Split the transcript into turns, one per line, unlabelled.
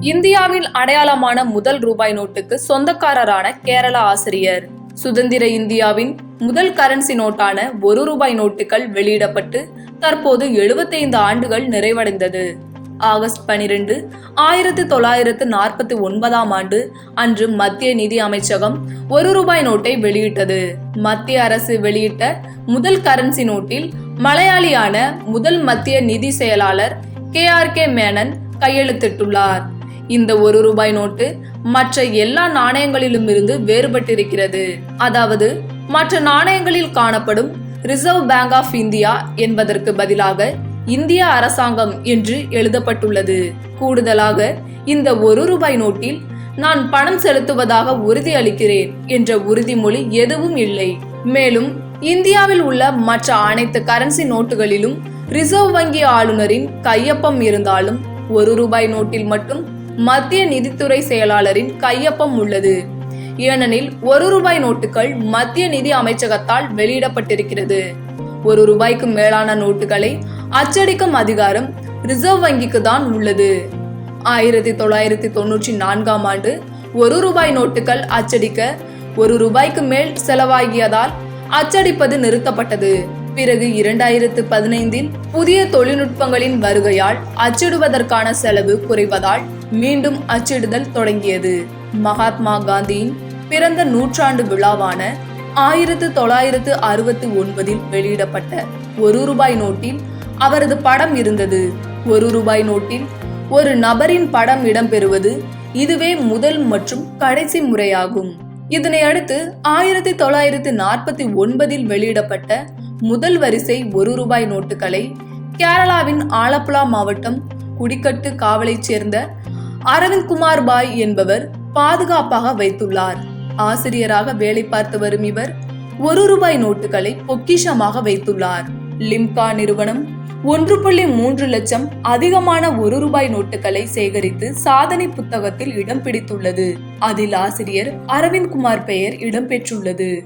இந்தியாவின் அடையாளமான முதல் ரூபாய் நோட்டுக்கு சொந்தக்காரரான கேரள ஆசிரியர். சுதந்திர இந்தியாவின் முதல் கரன்சி நோட்டான ஒரு ரூபாய் நோட்டுகள் வெளியிடப்பட்டு தற்போது 75 ஆண்டுகள் நிறைவடைந்தது. ஆகஸ்ட் 12 ஆயிரத்து தொள்ளாயிரத்து நாற்பத்தி ஒன்பதாம் ஆண்டு அன்று மத்திய நிதி அமைச்சகம் ஒரு ரூபாய் நோட்டை வெளியிட்டது. மத்திய அரசு வெளியிட்ட முதல் கரன்சி நோட்டில் மலையாளியான முதல் மத்திய நிதி செயலாளர் கே ஆர் கே மேனன் கையெழுத்திட்டுள்ளார். இந்த ஒரு ரூபாய் நோட்டு மற்ற எல்லா நாணயங்களிலும் இருந்து வேறுபட்டிருக்கிறது. அதாவது மற்ற நாணயங்களில் காணப்படும் ரிசர்வ் பேங்க் ஆஃப் இந்தியா என்பதற்கு பதிலாக இந்திய அரசாங்கம் என்று எழுதப்பட்டுள்ளது. கூடுதலாக இந்த ஒரு ரூபாய் நோட்டில் நான் பணம் செலுத்துவதாக உறுதி அளிக்கிறேன் என்ற உறுதிமொழி எதுவும் இல்லை. மேலும் இந்தியாவில் உள்ள மற்ற அனைத்து கரன்சி நோட்டுகளிலும் ரிசர்வ் வங்கி ஆளுநரின் கையொப்பம் இருந்தாலும் ஒரு ரூபாய் நோட்டில் மட்டும் மத்திய நிதித்துறை செயலாளரின் கையொப்பம் உள்ளது. ஏனெனில் ஒரு ரூபாய் நோட்டுகள் மத்திய நிதி அமைச்சகத்தால் வெளியிடப்பட்டிருக்கிறது. ஒரு ரூபாய்க்கு மேலான நோட்டுகளை அச்சடிக்கும் அதிகாரம் ரிசர்வ் வங்கிக்கு தான் உள்ளது. ஆயிரத்தி தொள்ளாயிரத்தி தொண்ணூற்றி நான்காம் ஆண்டு ஒரு ரூபாய் நோட்டுகள் அச்சடிக்க ஒரு ரூபாய்க்கு மேல் செலவாகியதால் அச்சடிப்பது நிறுத்தப்பட்டது. பிறகு இரண்டாயிரத்து பதினைந்தில் புதிய தொழில்நுட்பங்களின் வருகையால் அச்சிடுவதற்கான செலவு குறைவதால் மீண்டும் அச்சிடுதல் தொடங்கியது. மகாத்மா காந்தியின் பிறந்த நூற்றாண்டு விழாவான ஆயிரத்து தொள்ளாயிரத்து அறுபத்தி ஒன்பதில் வெளியிடப்பட்ட ஒரு ரூபாய் நோட்டில் அவரது படம் இருந்தது. ஒரு ரூபாய் நோட்டில் ஒரு நபரின் படம் இடம்பெறுவது இதுவே முதல் மற்றும் கடைசி முறையாகும். இதனை அடுத்து ஆயிரத்தி தொள்ளாயிரத்தி நாற்பத்தி ஒன்பதில் வெளியிடப்பட்ட முதல் வரிசை ஒரு ரூபாய் நோட்டுகளை கேரளாவின் ஆலப்புழா மாவட்டம் குடிக்கட்டு காவலைச் சேர்ந்த அரவிந்த் குமார் பாய் என்பவர் பாதுகாப்பாக வைத்துள்ளார். ஆசிரியராக வேலை பார்த்து வரும் இவர் ஒரு ரூபாய் நோட்டுகளை பொக்கிஷமாக வைத்துள்ளார். லிம்கா நிறுவனம் ஒன்று புள்ளி மூன்று லட்சம் அதிகமான ஒரு ரூபாய் நோட்டுகளை சேகரித்து சாதனை புத்தகத்தில் இடம் பிடித்துள்ளது. அதில் ஆசிரியர் அரவிந்த் குமார் பெயர் இடம்பெற்றுள்ளது